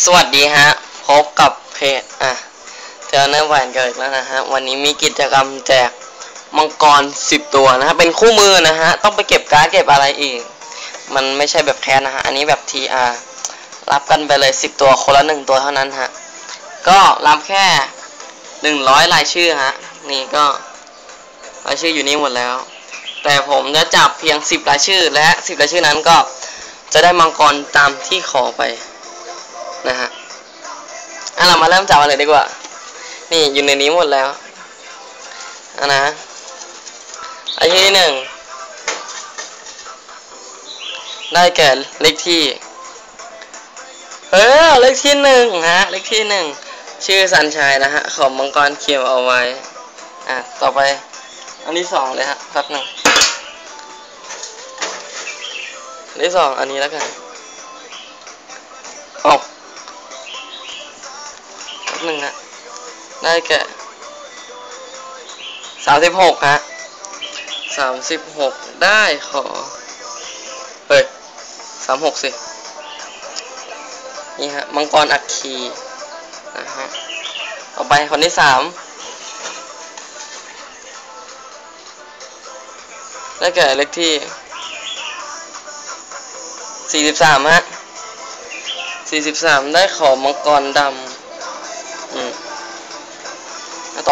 สวัสดีฮะ พบกับเพจอะเจอเนื้อแหวนเกิดแล้วนะฮะ วันนี้มีกิจกรรมแจกมังกรสิบตัวนะฮะ เป็นคู่มือนะฮะ ต้องไปเก็บการ์ดเก็บอะไรอีก มันไม่ใช่แบบแคสนะฮะ อันนี้แบบ TR รับกันไปเลยสิบตัวคนละหนึ่งตัวเท่านั้นฮะ ก็รับแค่หนึ่งร้อยรายชื่อฮะ นี่ก็รายชื่ออยู่นี่หมดแล้ว แต่ผมจะจับเพียงสิบรายชื่อและสิบรายชื่อนั้นก็จะได้มังกรตามที่ขอไป อะเรามาเริ่มจับกันเลยดีกว่า นี่อยู่ในนี้หมดแล้วอะนะอันที่หนึ่งได้แก่เลขที่ เออเลขที่หนึ่งฮะเลขที่หนึ่งชื่อสันชัยนะฮะของมังกรเขียวเอาไว้ อะต่อไป อันที่สองเลยฮะแป๊บหนึ่งอันที่สองอันนี้แล้วกัน หนึ่งฮะได้แก่สามสิบหกฮะสามสิบหกได้ขอเฮ้ยสามหกสิ นี่ฮะ มังกรอัคคีนะฮะต่อไปคนที่สามได้แก่เลขที่สี่สิบสามฮะสี่สิบสามได้ขอมังกรดำ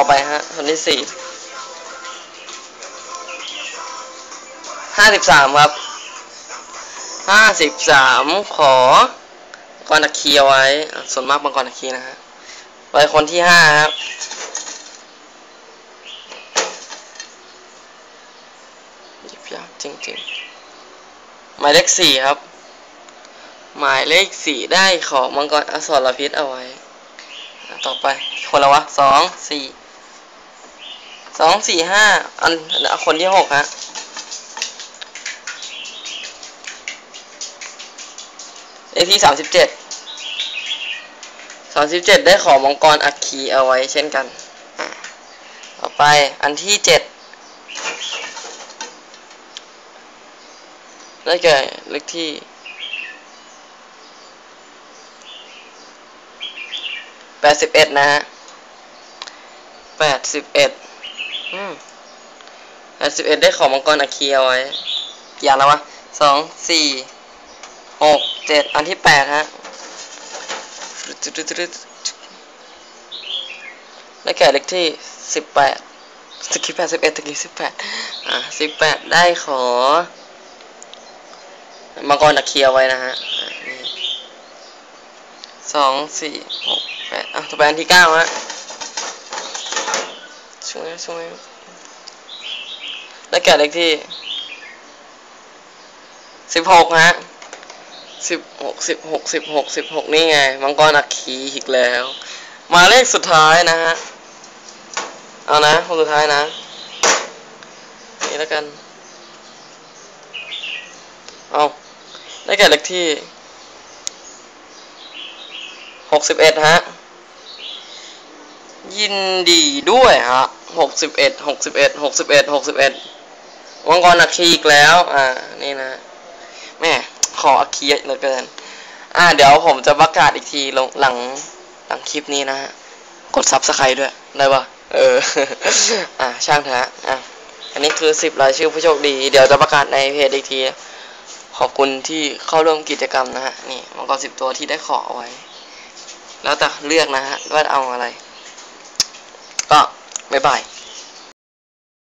ต่อไปฮะคนที่สี่ห้าสิบสามครับห้าสิบสามขอมังกรอัคคีเอาไว้ ส่วนมากมังกรอัคคีนะฮะไปคนที่ห้าครับยิบยากจริงๆ หมายเลขสี่ครับ หมายเลขสี่ได้ของมังกรอสรพิษเอาไว้ ต่อไป คนละวะสองสี่ สองสี่ห้าอันคนที่หกฮะเลขที่สามสิบเจ็ดสามสิบเจ็ดได้ขอมังกรอัคคีเอาไว้เช่นกันอะต่อไปอันที่เจ็ดได้แก่เลขที่แปดสิบเอ็ดนะฮะแปดสิบเอ็ด อืมแปดสิบเอ็ดได้ของมังกรอาคีเอาไว้กี่อย่างแล้ววะสองสี่หกเจ็ดอันที่แปดฮะได้แก่เลขที่สิบแปดสกิปแปดสิบเอ็ดตะกี้สิบแปดอะสิบแปดได้ขอมังกรตะเคียวไว้นะฮะสองสี่หกแปดอะต่อไปอันที่เก้าฮะ ช่วยช่วยแล้วแก่เลขที่สิบหกฮะสิบหกสิบหกสิบหกสิบหกนี่ไง มังกรอัคคีอีกแล้ว มาเลขสุดท้ายนะฮะ เอานะคนสุดท้ายนะ นี่แล้วกัน เอาได้แก่เลขที่หกสิบเอ็ดฮะ ยินดีด้วยฮะ หกสิบเอ็ดหกสิบเอ็ดหกสิบเอ็ดหกสิบเอ็ดวังกรอัคคีอีกแล้ว อ่า นี่นะแม่ขออัคคีเยอะเหลือเกิน อ่า เดี๋ยวผมจะประกาศอีกทีลงหลังหลังคลิปนี้นะฮะ กดซับสไครด้วย ได้ปะเออ อ่า ช่างเถอะอะ อันนี้คือสิบรายชื่อผู้โชคดี เดี๋ยวจะประกาศในเพจอีกที ขอบคุณที่เข้าร่วมกิจกรรมนะฮะ นี่มังกรสิบตัวที่ได้ขอเอาไว้ แล้วแต่เลือกนะฮะว่าเอาอะไร ก็บ๊ายบาย